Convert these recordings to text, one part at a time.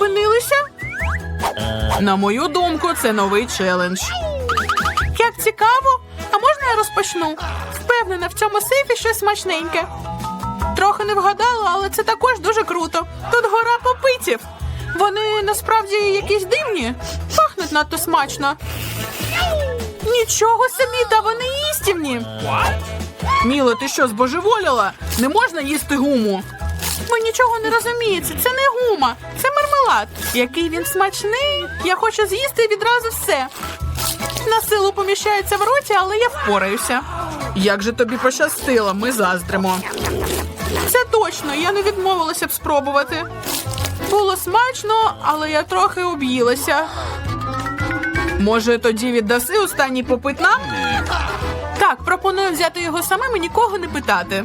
опинилися? На мою думку, це новий челендж. Як цікаво, а можна я розпочну? Впевнена, в цьому сейфі щось смачненьке. Трохи не вгадала, але це також дуже круто. Тут гора попитів. Вони насправді якісь дивні, пахнуть надто смачно. Нічого собі, та вони їстівні. Міло, ти що, збожеволіла? Не можна їсти гуму. Ви нічого не розумієте. Це не гума, це мармелад. Який він смачний. Я хочу з'їсти відразу все. На силу поміщається в роті, але я впораюся. Як же тобі пощастило, ми заздримо. Це точно, я не відмовилася б спробувати. Було смачно, але я трохи об'їлася. Може, тоді віддаси останній попит нам? Так, пропоную взяти його самим і нікого не питати.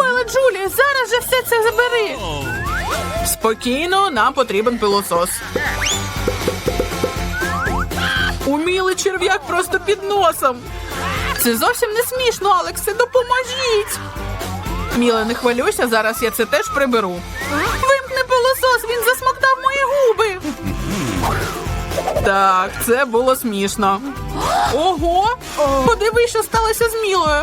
Що Джулі? Зараз же все це забери. Спокійно, нам потрібен пилосос. Умілий черв'як просто під носом. Це зовсім не смішно, Алексе. Допоможіть. Міла, не хвилюйся, зараз я це теж приберу. Вимкни пилосос, він засмоктав мої губи. Так, це було смішно. Ого! Подивись, що сталося з Мілою.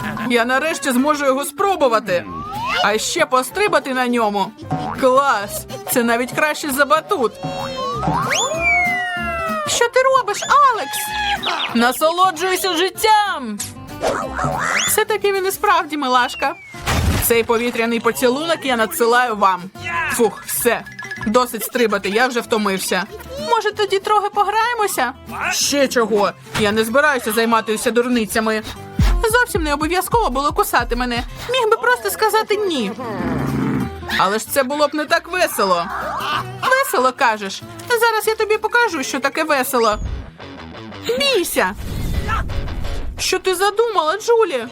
Я нарешті зможу його спробувати. А ще пострибати на ньому. Клас! Це навіть краще за батут. Що ти робиш, Алекс? Насолоджуйся життям. Все таки він і справді милашка. Цей повітряний поцілунок я надсилаю вам. Фух, все. Досить стрибати, я вже втомився. Може, тоді трохи пограємося? Ще чого? Я не збираюся займатися дурницями. Зовсім не обов'язково було кусати мене. Міг би просто сказати ні. Але ж це було б не так весело. Весело кажеш. Зараз я тобі покажу, що таке весело. Бійся. Що ти задумала, Джулі?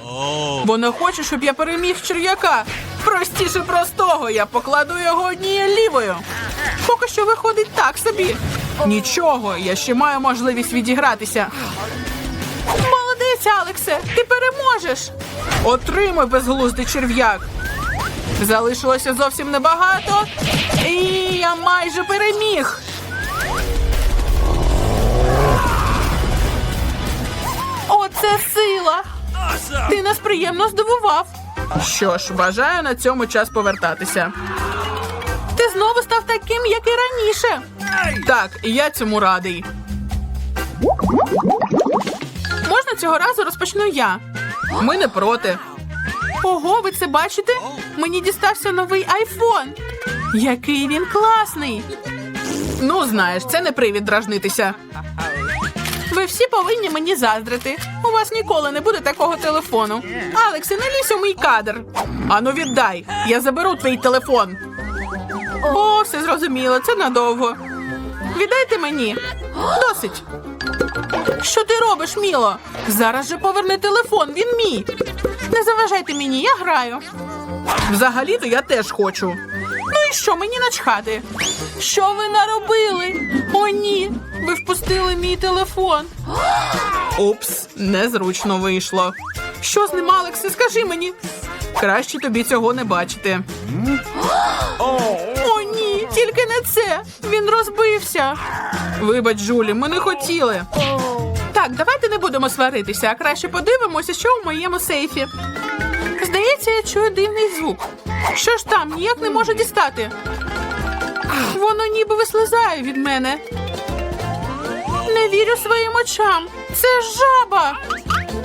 Вона хоче, щоб я переміг черв'яка. Простіше простого, я покладу його однією лівою. Поки що виходить так собі. Нічого, я ще маю можливість відігратися. Молодець, Алексе, ти переможеш. Отримуй безглуздий черв'як. Залишилося зовсім небагато. І я майже переміг. Оце сила! Ти нас приємно здивував. Що ж, бажаю на цьому час повертатися. Ти знову став таким, як і раніше. Так, і я цьому радий. Можна цього разу розпочну я. Ми не проти. Ого, ви це бачите? Мені дістався новий айфон. Який він класний. Ну, знаєш, це не привід дражнитися. Ви всі повинні мені заздрити. У вас ніколи не буде такого телефону. Алексе, не лізь у мій кадр. Ану, віддай. Я заберу твій телефон. О, все зрозуміло, це надовго. Віддайте мені. Досить. Що ти робиш, Міло? Зараз же поверни телефон, він мій. Не заважайте мені, я граю. Взагалі-то я теж хочу. Ну і що, мені начхати? Що ви наробили? О, ні, ви впустили мій телефон. Упс, незручно вийшло. Що з ним, Алексе, скажи мені? Краще тобі цього не бачити. О, ні, тільки не це. Він розбився. Вибач, Жулі, ми не хотіли. Так, давайте не будемо сваритися, а краще подивимося, що в моєму сейфі. Здається, я чую дивний звук. Що ж там, ніяк не можу дістати. Воно ніби вислизає від мене. Не вірю своїм очам. Це жаба.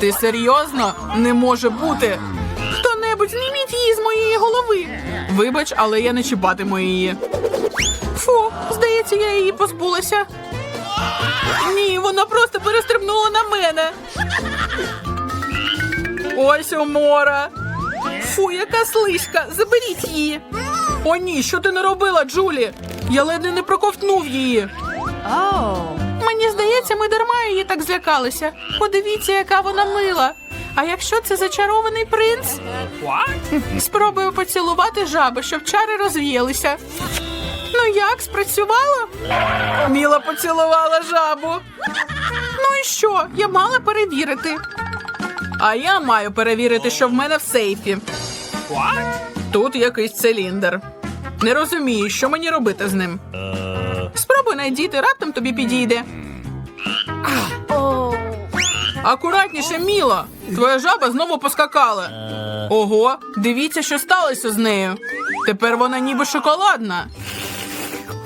Ти серйозно? Не може бути. Хто-небудь зніміть її з моєї голови. Вибач, але я не чіпатиму її. Фу, здається, я її позбулася. Ні, вона просто перестрибнула на мене. Ось умора. Фу, яка слизька. Заберіть її. О, ні, що ти не робила, Джулі? Я ледь не проковтнув її. Мені здається, ми дарма її так злякалися. Подивіться, яка вона мила. А якщо це зачарований принц? Спробую поцілувати жаби, щоб чари розвіялися. Ну як, спрацювало? Міла поцілувала жабу. Ну і що? Я мала перевірити. А я маю перевірити, що в мене в сейфі. Тут якийсь циліндр. Не розумію, що мені робити з ним. Спробуй найдіти, раптом тобі підійде. Акуратніше, Міла. Твоя жаба знову поскакала. Ого, дивіться, що сталося з нею. Тепер вона ніби шоколадна.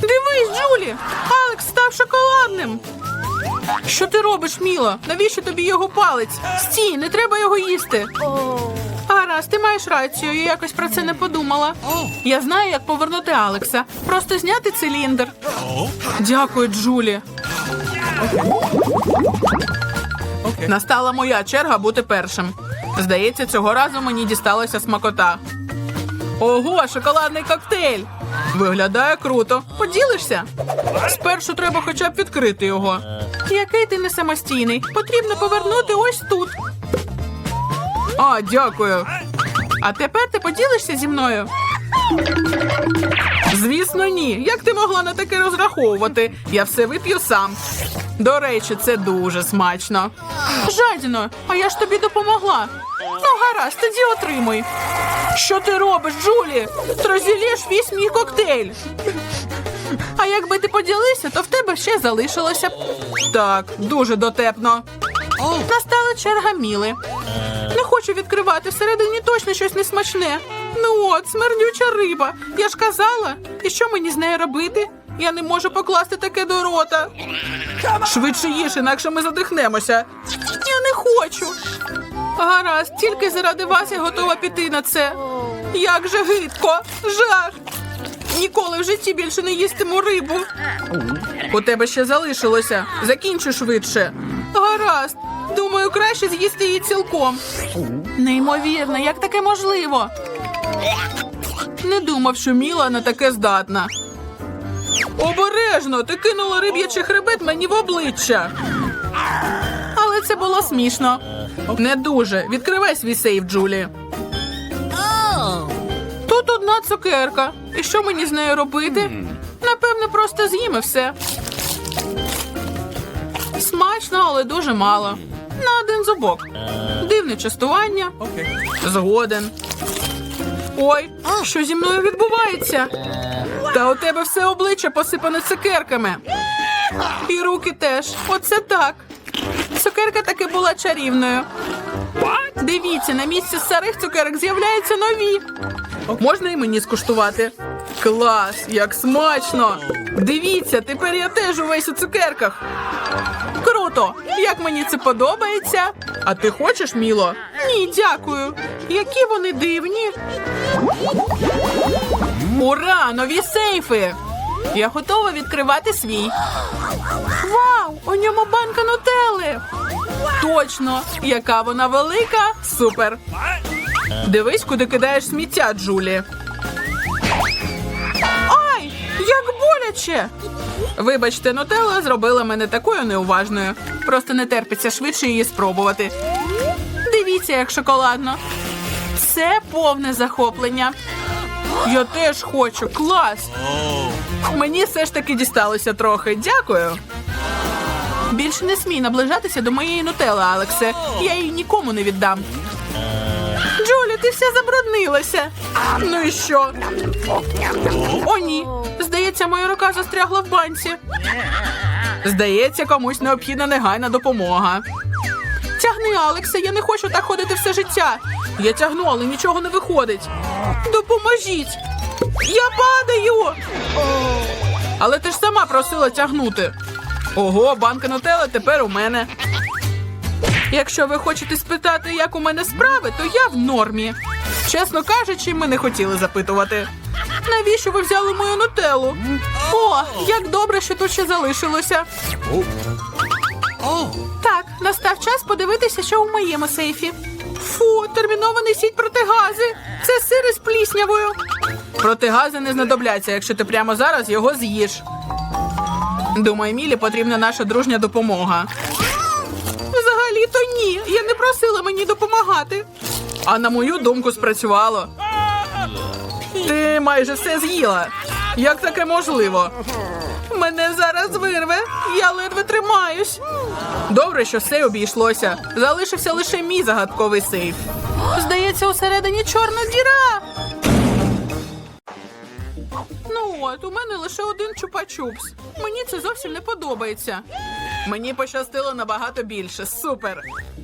Дивись, Джулі! Алекс став шоколадним. Що ти робиш, Міла? Навіщо тобі його палець? Стій, не треба його їсти. Гаразд, ти маєш рацію, я якось про це не подумала. Я знаю, як повернути Алекса. Просто зняти циліндр. Дякую, Джулі. Настала моя черга бути першим. Здається, цього разу мені дісталася смакота. Ого, шоколадний коктейль! Виглядає круто. Поділишся? Спершу треба хоча б відкрити його. Який ти не самостійний? Потрібно повернути ось тут. А, дякую. А тепер ти поділишся зі мною? Звісно, ні. Як ти могла на таке розраховувати? Я все вип'ю сам. До речі, це дуже смачно. Жадіно, а я ж тобі допомогла. Ну, гаразд, тоді отримуй. Що ти робиш, Джулі? Розілєш весь мій коктейль. А якби ти поділився, то в тебе ще залишилося б. Так, дуже дотепно. Настала черга Міли. Не хочу відкривати, всередині точно щось несмачне. Ну от, смердюча риба. Я ж казала. І що мені з нею робити? Я не можу покласти таке до рота. Швидше їж, інакше ми задихнемося. Я не хочу. Гаразд, тільки заради вас я готова піти на це. Як же гидко, жах. Ніколи в житті більше не їстиму рибу. У тебе ще залишилося. Закінчу швидше. Гаразд. Думаю, краще з'їсти її цілком. Неймовірно, як таке можливо? Не думав, що Міла на таке здатна. Обережно, ти кинула риб'ячий хребет мені в обличчя. Але це було смішно. Не дуже. Відкривай свій сейф, Джулі. Тут одна цукерка. І що мені з нею робити? Напевне, просто з'їм все. Смачно, але дуже мало. На один зубок. Дивне частування. Згоден. Ой, що зі мною відбувається? Та у тебе все обличчя посипане цукерками. І руки теж. Оце так. Цукерка таки була чарівною. Дивіться, на місці старих цукерок з'являються нові. Можна і мені скуштувати? Клас, як смачно! Дивіться, тепер я теж увесь у цукерках. Круто! Як мені це подобається? А ти хочеш, Міло? Ні, дякую. Які вони дивні. Ура! Нові сейфи! Я готова відкривати свій. Вау! У ньому банка нутелли! Точно! Яка вона велика! Супер! Дивись, куди кидаєш сміття, Джулі. Ай! Як боляче! Вибачте, нутелла зробила мене такою неуважною. Просто не терпиться швидше її спробувати. Дивіться, як шоколадно. Це повне захоплення. Я теж хочу. Клас! Мені все ж таки дісталося трохи. Дякую. Більше не смій наближатися до моєї нутели, Алексе. Я її нікому не віддам. Джулі, ти вся забруднилася. Ну і що? О, ні. Здається, моя рука застрягла в банці. Здається, комусь необхідна негайна допомога. Тягни, Алексе, я не хочу так ходити все життя. Я тягну, але нічого не виходить. Допоможіть! Я падаю! Але ти ж сама просила тягнути. Ого, банка нутелла тепер у мене. Якщо ви хочете спитати, як у мене справи, то я в нормі. Чесно кажучи, ми не хотіли запитувати. Навіщо ви взяли мою нутеллу? О, як добре, що тут ще залишилося. Так, настав час подивитися, що у моєму сейфі. Фу, терміново несіть протигази. Це сир із пліснявою. Протигази не знадобляться, якщо ти прямо зараз його з'їш. Думаю, Мілі потрібна наша дружня допомога. Взагалі-то ні. Я не просила мені допомагати. А на мою думку спрацювало. Ти майже все з'їла. Як таке можливо? Мене зараз вирве. Я ледве тримаюсь. Добре, що все обійшлося. Залишився лише мій загадковий сейф. Здається, усередині чорна діра. Ну от, у мене лише один чупа-чупс. Мені це зовсім не подобається. Мені пощастило набагато більше. Супер.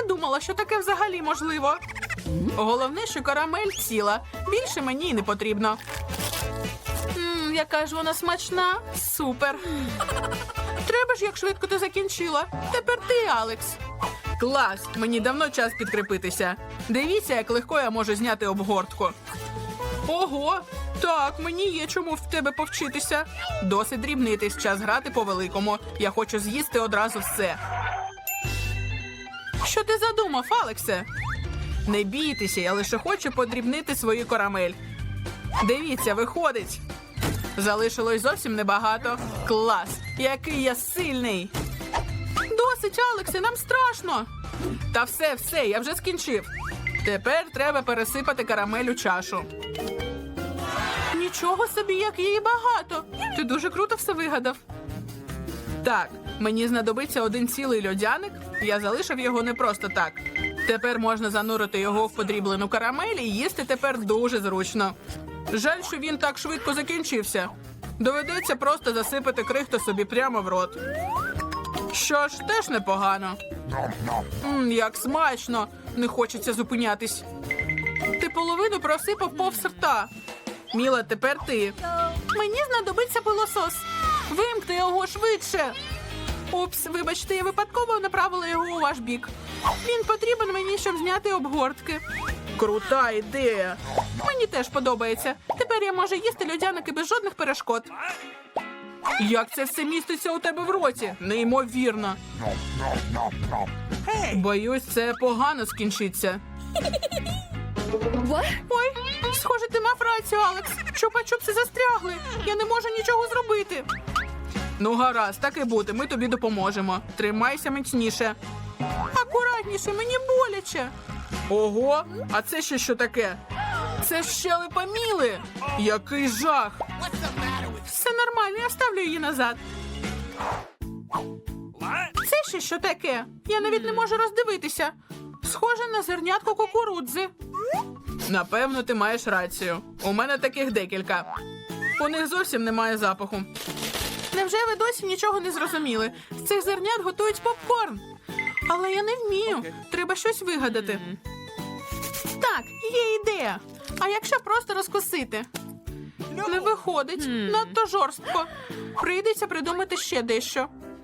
Не думала, що таке взагалі можливо. Головне, що карамель ціла. Більше мені й не потрібно. Мм, яка ж вона смачна. Супер. Треба ж, як швидко ти закінчила. Тепер ти, Алекс. Клас! Мені давно час підкріпитися. Дивіться, як легко я можу зняти обгортку. Ого! Так, мені є чому в тебе повчитися. Досить дрібнитись, час грати по великому. Я хочу з'їсти одразу все. Що ти задумав, Алексе? Не бійтеся, я лише хочу подрібнити свою карамель. Дивіться, виходить. Залишилось зовсім небагато. Клас! Який я сильний! Досить, Алексе, нам страшно. Та все, все, я вже скінчив. Тепер треба пересипати карамель у чашу. Нічого собі, як її багато. Ти дуже круто все вигадав. Так, мені знадобиться один цілий льодяник. Я залишив його не просто так. Тепер можна занурити його в подріблену карамель і їсти тепер дуже зручно. Жаль, що він так швидко закінчився. Доведеться просто засипати крихту собі прямо в рот. Що ж, теж непогано. Мм, як смачно, не хочеться зупинятись. Ти половину просипав повз рта. Міла, тепер ти. Мені знадобиться пилосос. Вимкни його швидше. Упс, вибачте, я випадково направила його у ваш бік. Він потрібен мені, щоб зняти обгортки. Крута ідея. Мені теж подобається. Тепер я можу їсти льодяники без жодних перешкод. Як це все міститься у тебе в роті? Неймовірно. Боюсь, це погано скінчиться. Ой, схоже, ти мав рацію, Алекс. Чупа-чупси застрягли. Я не можу нічого зробити. Ну, гаразд, так і буде. Ми тобі допоможемо. Тримайся міцніше. Акуратніше, мені боляче. Ого, а це ще що таке? Це щелепа Міли. Який жах. Все нормально, я ставлю її назад. Це ще що таке? Я навіть не можу роздивитися. Схоже на зернятко кукурудзи. Напевно, ти маєш рацію. У мене таких декілька. У них зовсім немає запаху. Невже ви досі нічого не зрозуміли? З цих зернят готують попкорн. Але я не вмію. Треба щось вигадати. Так, є ідея. А якщо просто розкусити? Не виходить, надто жорстко. Прийдеться придумати ще дещо.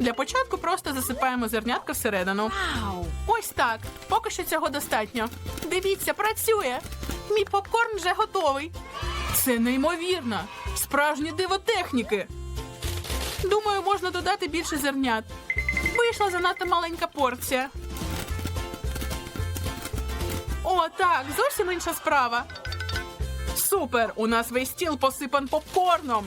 Для початку просто засипаємо зернятка всередину. Ось так. Поки що цього достатньо. Дивіться, працює. Мій попкорн вже готовий. Це неймовірно. Справжнє диво техніки. Думаю, можна додати більше зернят. Вийшла занадто маленька порція. О, так, зовсім інша справа. Супер! У нас весь стіл посипан попкорном.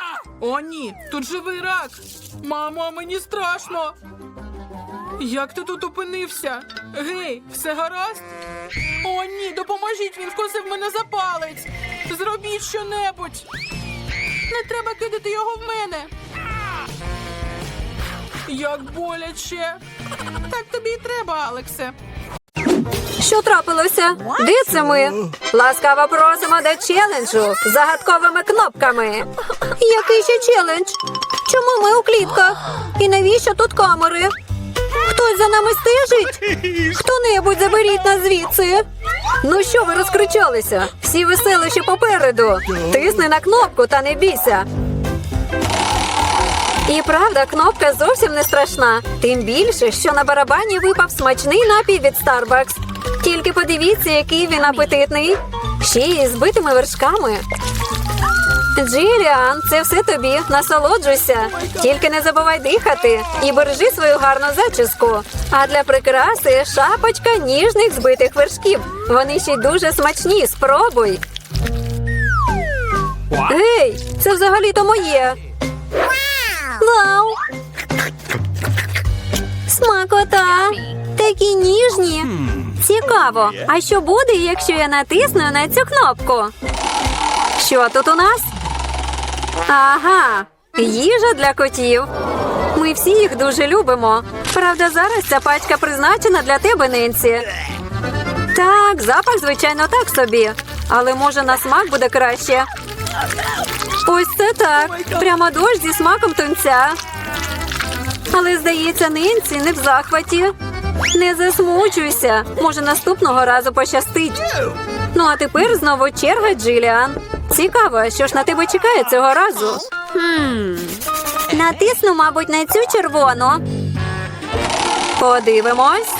О, ні, тут живий рак. Мамо, мені страшно. Як ти тут опинився? Гей, все гаразд? О, ні, допоможіть, він вкусив мене за палець. Зробіть щонебудь. Не треба кидати його в мене. Як боляче. Так тобі і треба, Алексе. Що трапилося? Де це ми? Ласкаво просимо до челенджу з загадковими кнопками. Який ще челендж? Чому ми у клітках? І навіщо тут камери? Хтось за нами стежить? Хто-небудь заберіть нас звідси. Ну що ви розкричалися? Всі веселища попереду. Тисни на кнопку та не бійся. І правда, кнопка зовсім не страшна. Тим більше, що на барабані випав смачний напій від Starbucks. Тільки подивіться, який він апетитний. Ще й з битими вершками. Джиліан, це все тобі. Насолоджуйся. Тільки не забувай дихати і бережи свою гарну зачіску. А для прикраси шапочка ніжних збитих вершків. Вони ще й дуже смачні. Спробуй. Гей, це взагалі-то моє. Вау! Смакота! Такі ніжні. Цікаво. А що буде, якщо я натисну на цю кнопку? Що тут у нас? Ага, їжа для котів. Ми всі їх дуже любимо. Правда, зараз ця пачка призначена для тебе, Ненсі. Так, запах, звичайно, так собі. Але може на смак буде краще. Ось це так. Прямо дощ зі смаком тунця. Але, здається, Ненсі не в захваті. Не засмучуйся. Може, наступного разу пощастить. Ну, а тепер знову черга Джиліан. Цікаво, що ж на тебе чекає цього разу. Хм. Натисну, мабуть, на цю червону. Подивимось.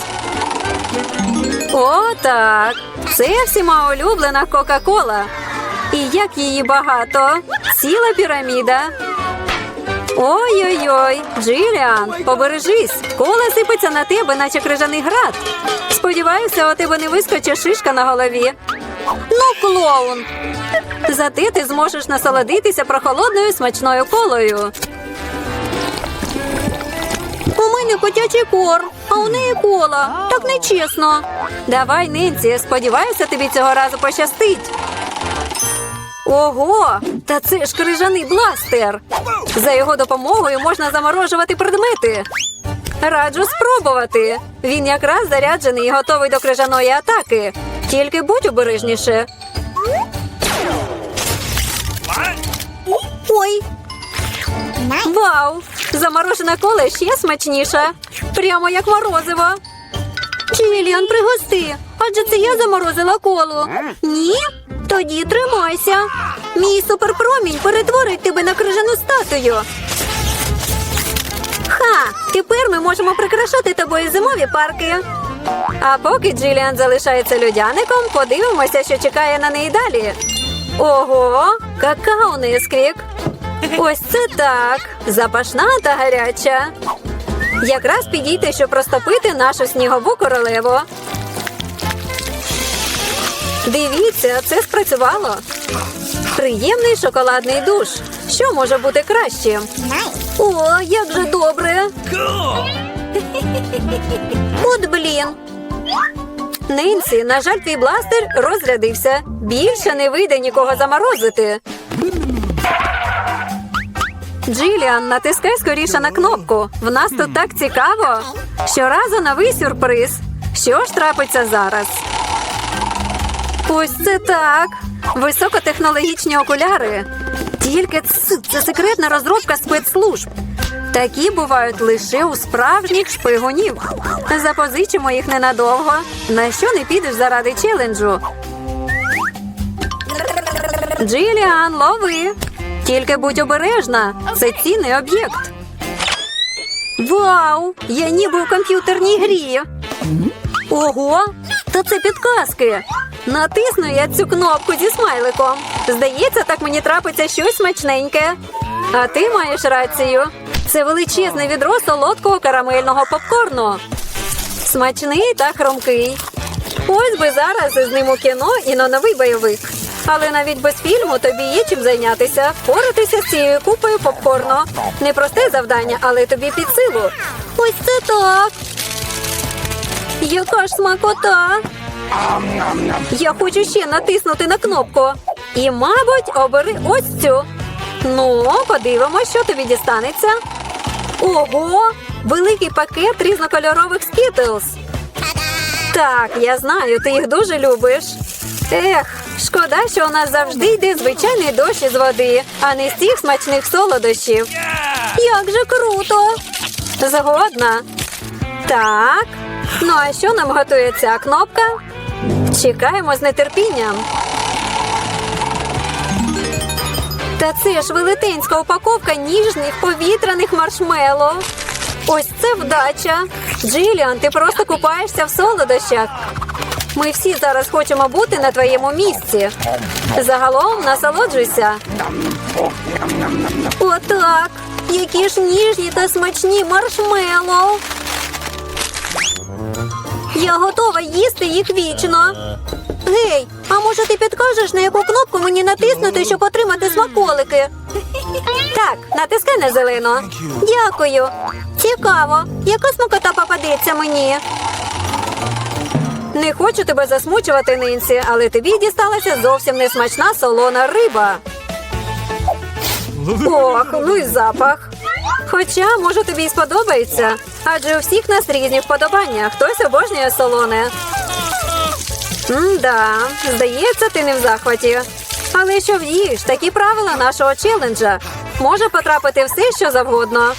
О, так. Це всіма улюблена Кока-Кола. І як її багато. Ціла піраміда. Ой-ой-ой, Джиліан, побережись. Кола сипеться на тебе, наче крижаний град. Сподіваюся, у тебе не вискочить шишка на голові. Ну, клоун. Зате ти зможеш насолодитися прохолодною смачною колою. У мене котячий корм, а у неї кола. Так нечесно. Давай, Ненсі, сподіваюся, тобі цього разу пощастить. Ого, та це ж крижаний бластер. За його допомогою можна заморожувати предмети. Раджу спробувати. Він якраз заряджений і готовий до крижаної атаки. Тільки будь обережніше. Ой. Вау! Заморожена кола ще смачніша. Прямо як морозиво. Джиліан, пригости. Адже це я заморозила колу. Ні? Тоді тримайся. Мій суперпромінь перетворить тебе на крижану статую. Ха! Тепер ми можемо прикрашати тобою зимові парки. А поки Джиліан залишається людяником, подивимося, що чекає на неї далі. Ого, какао несквік. Ось це так. Запашна та гаряча. Якраз підійти, щоб розтопити нашу снігову королеву. Дивіться, це спрацювало. Приємний шоколадний душ. Що може бути кращим? О, як же добре. От блін. Ненсі, на жаль, твій бластер розрядився. Більше не вийде нікого заморозити. Джиліан, натискай скоріше на кнопку. В нас тут так цікаво. Щоразу новий сюрприз. Що ж трапиться зараз? Ось це так. Високотехнологічні окуляри. Тільки це секретна розробка спецслужб. Такі бувають лише у справжніх шпигунів. Запозичимо їх ненадовго. На що не підеш заради челенджу? Джиліан, лови. Тільки будь обережна. Це цінний об'єкт. Вау! Я ніби у комп'ютерній грі. Ого! Та це підказки. Натисну я цю кнопку зі смайликом. Здається, так мені трапиться щось смачненьке. А ти маєш рацію. Це величезне відро солодкого карамельного попкорну. Смачний та хромкий. Ось би зараз із ним у кіно і на новий бойовик. Але навіть без фільму тобі є чим зайнятися. Впоратися з цією купою попкорну. Непросте завдання, але тобі під силу. Ось це так. Яка ж смакота. Я хочу ще натиснути на кнопку. І, мабуть, обери ось цю. Ну, подивимось, що тобі дістанеться. Ого! Великий пакет різнокольорових скітлз. Так, я знаю, ти їх дуже любиш. Ех, шкода, що у нас завжди йде звичайний дощ із води, а не з цих смачних солодощів. Як же круто! Згодна. Так. Ну а що нам готує ця кнопка? Чекаємо з нетерпінням. Та це ж велетенська упаковка ніжних повітряних маршмеллоу. Ось це вдача. Джиліан, ти просто купаєшся в солодощах. Ми всі зараз хочемо бути на твоєму місці. Загалом насолоджуйся. Отак. Які ж ніжні та смачні маршмеллоу. Я готова їсти їх вічно. Гей, а може ти підкажеш, на яку кнопку мені натиснути, щоб отримати смаколики? Так, натискай на зелену. Дякую. Цікаво, яка смакота попадеться мені. Не хочу тебе засмучувати, Нинсі, але тобі дісталася зовсім несмачна солона риба. Ох, ну і запах. Хоча, може, тобі й сподобається. Адже у всіх нас різні вподобання. Хтось обожнює солоне. М-да, здається, ти не в захваті. Але що вдієш, такі правила нашого челенджа. Може потрапити все, що завгодно.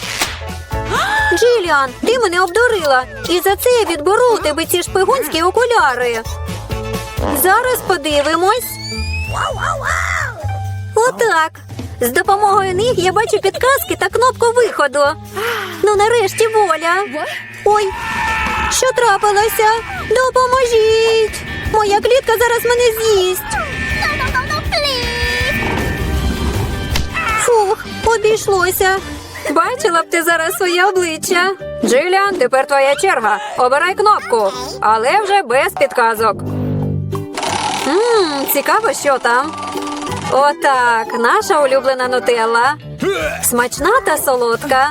Джиліан, ти мене обдурила. І за це я відберу у тебе ці шпигунські окуляри. Зараз подивимось. Отак. З допомогою них я бачу підказки та кнопку виходу. Ну, нарешті воля. Ой, що трапилося? Допоможіть! Моя клітка зараз мене з'їсть. Фух, обійшлося. Бачила б ти зараз своє обличчя. Джиліан, тепер твоя черга. Обирай кнопку, але вже без підказок. Ммм, цікаво, що там. Отак, наша улюблена нутелла. Смачна та солодка.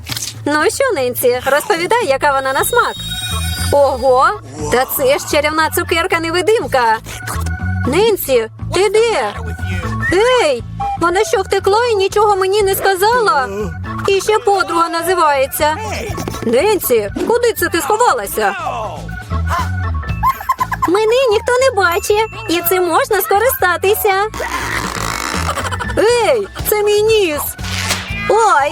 Ну що, Ненсі, розповідай, яка вона на смак. Ого, та це ж чарівна цукерка невидимка. Ненсі, ти де? Ей, вона що втекла і нічого мені не сказала? І ще подруга називається. Ненсі, куди це ти сховалася? Мене ніхто не бачить, і цим можна скористатися. Ей, це мій ніс. Ой.